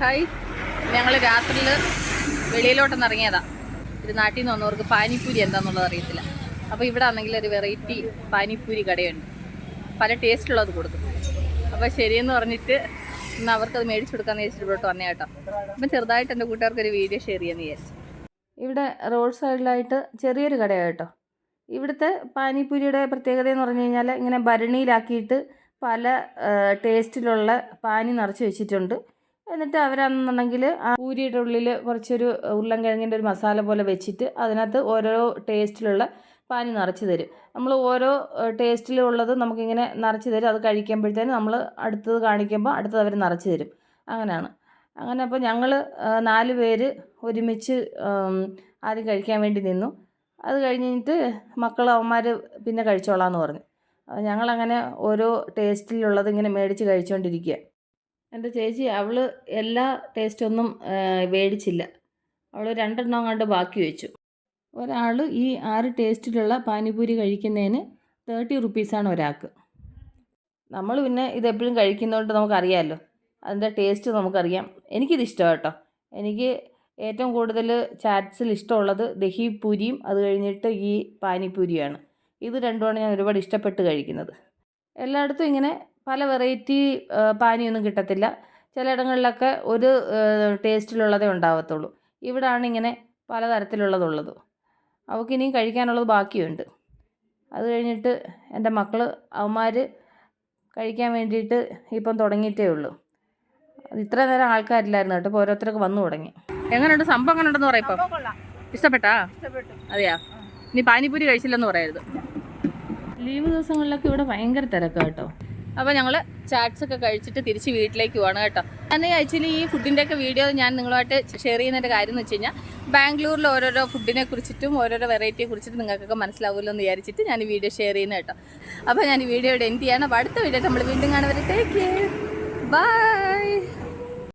Hi ഞങ്ങൾ രാത്രിയിൽ വെളിയിലോട്ടൊന്ന് ഇറങ്ങിയതാ. ഇത് നാട്ടിൽ നിന്ന് വന്നവർക്ക് പാനിപ്പൂരി എന്താണെന്നുള്ളത് അറിയത്തില്ല. അപ്പോൾ ഇവിടെ ആണെങ്കിൽ ഒരു വെറൈറ്റി പാനിപ്പൂരി കടയുണ്ട്. പല ടേസ്റ്റുള്ളത് കൊടുക്കും. അപ്പോൾ ശരിയെന്ന് പറഞ്ഞിട്ട് ഇന്ന് അവർക്കത് മേടിച്ചു കൊടുക്കാമെന്ന് വിചാരിച്ചിട്ട് ഇവിടോട്ട് വന്നേ കേട്ടോ. അപ്പം ചെറുതായിട്ട് എന്റെ കൂട്ടുകാർക്ക് ഒരു വീഡിയോ ഷെയർ ചെയ്യാമെന്ന് വിചാരിച്ചു. ഇവിടെ റോഡ് സൈഡിലായിട്ട് ചെറിയൊരു കടയാണ് കേട്ടോ. ഇവിടുത്തെ പാനിപ്പൂരിയുടെ പ്രത്യേകത എന്ന് പറഞ്ഞു കഴിഞ്ഞാൽ ഇങ്ങനെ ഭരണിയിലാക്കിയിട്ട് പല ടേസ്റ്റിലുള്ള പാനി നിറച്ച് വെച്ചിട്ടുണ്ട്. എന്നിട്ട് അവരാണെന്നുണ്ടെങ്കിൽ ആ പൂരിയുടെ ഉള്ളിൽ കുറച്ചൊരു ഉരുളൻകിഴങ്ങിന്റെ ഒരു മസാല പോലെ വെച്ചിട്ട് അതിനകത്ത് ഓരോ ടേസ്റ്റിലുള്ള പാനി നിറച്ച് തരും. നമ്മൾ ഓരോ ടേസ്റ്റിലുള്ളത് നമുക്കിങ്ങനെ നിറച്ച് തരും. അത് കഴിക്കുമ്പോഴത്തേന് നമ്മൾ അടുത്തത് കാണിക്കുമ്പോൾ അടുത്തത് അവർ നിറച്ച് തരും. അങ്ങനെയാണ്. അങ്ങനെ അപ്പോൾ ഞങ്ങൾ നാല് പേര് ഒരുമിച്ച് ആദ്യം കഴിക്കാൻ വേണ്ടി നിന്നു. അത് കഴിഞ്ഞിട്ട് മക്കൾ അവന്മാർ പിന്നെ കഴിച്ചോളാം എന്ന് പറഞ്ഞു. ഞങ്ങളങ്ങനെ ഓരോ ടേസ്റ്റിലുള്ളത് ഇങ്ങനെ മേടിച്ച് കഴിച്ചുകൊണ്ടിരിക്കുക എന്റെ ചേച്ചി അവൾ എല്ലാ ടേസ്റ്റൊന്നും മേടിച്ചില്ല അവൾ രണ്ടെണ്ണം കണ്ട് ബാക്കി വെച്ചു. ഒരാൾ ഈ ആറ് ടേസ്റ്റിലുള്ള പാനിപൂരി കഴിക്കുന്നതിന് തേർട്ടി റുപ്പീസാണ് ഒരാൾക്ക്. നമ്മൾ പിന്നെ ഇതെപ്പോഴും കഴിക്കുന്നതുകൊണ്ട് നമുക്കറിയാമല്ലോ അതിന്റെ ടേസ്റ്റ് നമുക്കറിയാം. എനിക്കിത് ഇഷ്ടമാണ് കേട്ടോ എനിക്ക് ഏറ്റവും കൂടുതൽ ചാറ്റ്സിൽ ഇഷ്ടമുള്ളത് ദഹി പൂരിയും അത് കഴിഞ്ഞിട്ട് ഈ പാനിപ്പൂരിയാണ് ഇത് രണ്ടുമാണ് ഞാൻ ഒരുപാട് ഇഷ്ടപ്പെട്ട് കഴിക്കുന്നത്. എല്ലായിടത്തും ഇങ്ങനെ പല വെറൈറ്റി പാനിയൊന്നും കിട്ടത്തില്ല. ചിലയിടങ്ങളിലൊക്കെ ഒരു ടേസ്റ്റിലുള്ളതേ ഉണ്ടാവത്തുള്ളൂ. ഇവിടാണ് ഇങ്ങനെ പലതരത്തിലുള്ളതുള്ളത്. അവൾക്ക് ഇനിയും കഴിക്കാനുള്ളത് ബാക്കിയുണ്ട്. അത് കഴിഞ്ഞിട്ട് എന്റെ മക്കൾ അവന്മാർ കഴിക്കാൻ വേണ്ടിയിട്ട് ഇപ്പം തുടങ്ങിയിട്ടേ ഉള്ളൂ. ഇത്ര നേരം ആൾക്കാരില്ലായിരുന്നു കേട്ടോ ഇപ്പോൾ ഓരോരുത്തർക്ക് വന്നു തുടങ്ങി. എങ്ങനെയുണ്ട് സംഭവം എങ്ങനെ ഉണ്ടെന്ന് പറയാം ഇപ്പം. ഇഷ്ടപ്പെട്ടാ? അതെയാ? നീ പാനിപ്പൂരി കഴിച്ചില്ലെന്ന് പറയരുത്. ലീവ് ദിവസങ്ങളിലൊക്കെ ഇവിടെ ഭയങ്കര തിരക്കാണ് കേട്ടോ. അപ്പോൾ ഞങ്ങൾ ചാറ്റ്സ് ഒക്കെ കഴിച്ചിട്ട് തിരിച്ച് വീട്ടിലേക്ക് പോവാണ് കേട്ടോ. ഞാൻ ആക്ച്വലി ഈ ഫുഡിന്റെ ഒക്കെ വീഡിയോ ഞാൻ നിങ്ങളുമായിട്ട് ഷെയർ ചെയ്യുന്നതിന്റെ കാര്യം എന്ന് വെച്ച് കഴിഞ്ഞാൽ ബാംഗ്ലൂരിൽ ഓരോരോ ഫുഡിനെ കുറിച്ചിട്ടും ഓരോരോ വെറൈറ്റിയെ കുറിച്ചിട്ടും നിങ്ങൾക്കൊക്കെ മനസ്സിലാവുമല്ലോ എന്ന് വിചാരിച്ചിട്ട് ഞാൻ ഈ വീഡിയോ ഷെയർ ചെയ്യുന്നത് കേട്ടോ. അപ്പോൾ ഞാൻ ഈ വീഡിയോയുടെ എൻഡ് ചെയ്യാണ്. അപ്പോൾ അടുത്ത വീഡിയോ നമ്മൾ വീണ്ടും കാണുവരെ ടേക്ക് കെയർ ബൈ